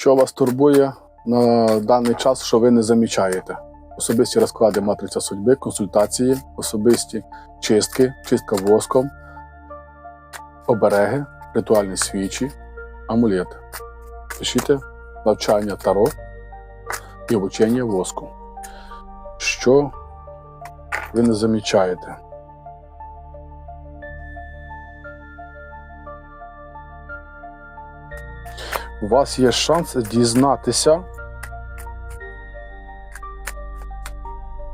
Що вас турбує на даний час, що ви не замічаєте? Особисті розклади матриця судьби, консультації, особисті чистки, чистка воском, обереги, ритуальні свічі, амулети. Пишіть навчання таро і обучення воску. Що ви не замічаєте? У вас є шанс дізнатися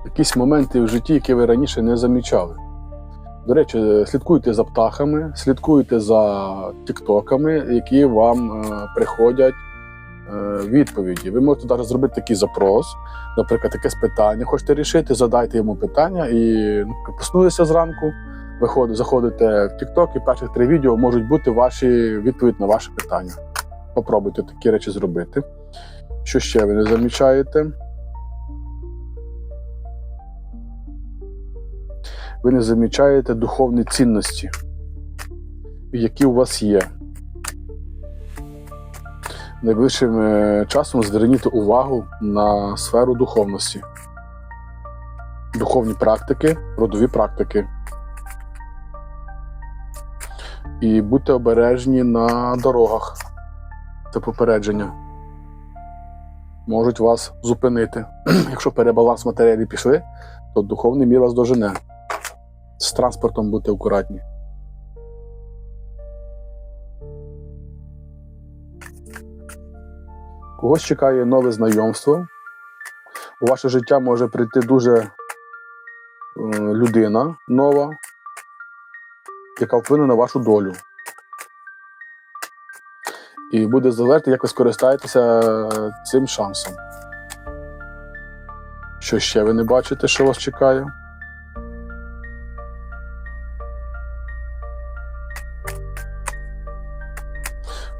якісь моменти в житті, які ви раніше не замічали. До речі, слідкуйте за птахами, слідкуйте за тіктоками, які вам е, приходять е, відповіді. Ви можете навіть зробити такий запрос, наприклад, якесь питання, хочете рішити, задайте йому питання і ну, проснулися зранку, заходите в тікток, і перших три відео можуть бути ваші відповідь на ваше питання. Попробуйте такі речі зробити. Що ще ви не замічаєте? Ви не замічаєте духовні цінності, які у вас є. Найближчим е, часом зверніть увагу на сферу духовності, духовні практики, родові практики. І будьте обережні на дорогах. Це попередження. Можуть вас зупинити. Якщо перебаланс матеріалів пішли, то духовний мір вас дожене. З транспортом будьте акуратні. Когось чекає нове знайомство. У ваше життя може прийти дуже е, людина нова, яка вплине на вашу долю. І буде залежати, як ви скористаєтеся цим шансом. Що ще ви не бачите, що вас чекає?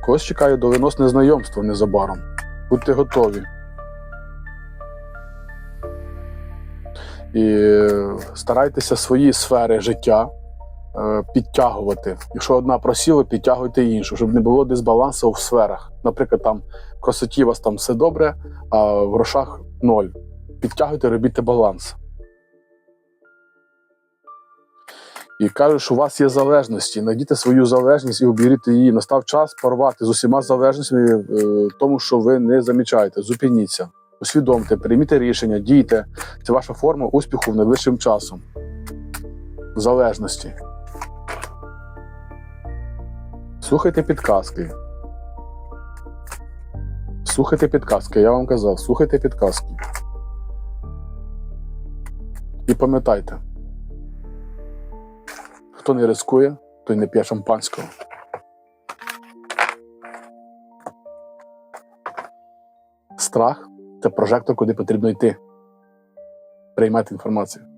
Когось чекає доленосне знайомство незабаром. Будьте готові. І старайтеся свої сфери життя підтягувати. Якщо одна просіла, підтягуйте іншу, щоб не було дисбалансу в сферах. Наприклад, там в красоті у вас там все добре, а в грошах ноль. Підтягуйте, робіть баланс. І кажуть, що у вас є залежності. Найдіть свою залежність і оберіть її. Настав час порвати з усіма залежностями, е, тому що ви не замічаєте. Зупиніться, усвідомте, прийміть рішення, дійте. Це ваша форма успіху в найближчим часом. Залежності. Слухайте підказки. Слухайте підказки, я вам казав, слухайте підказки. І пам'ятайте. Хто не рискує, той не п'є шампанського. Страх це прожектор, куди потрібно йти. Приймати інформацію.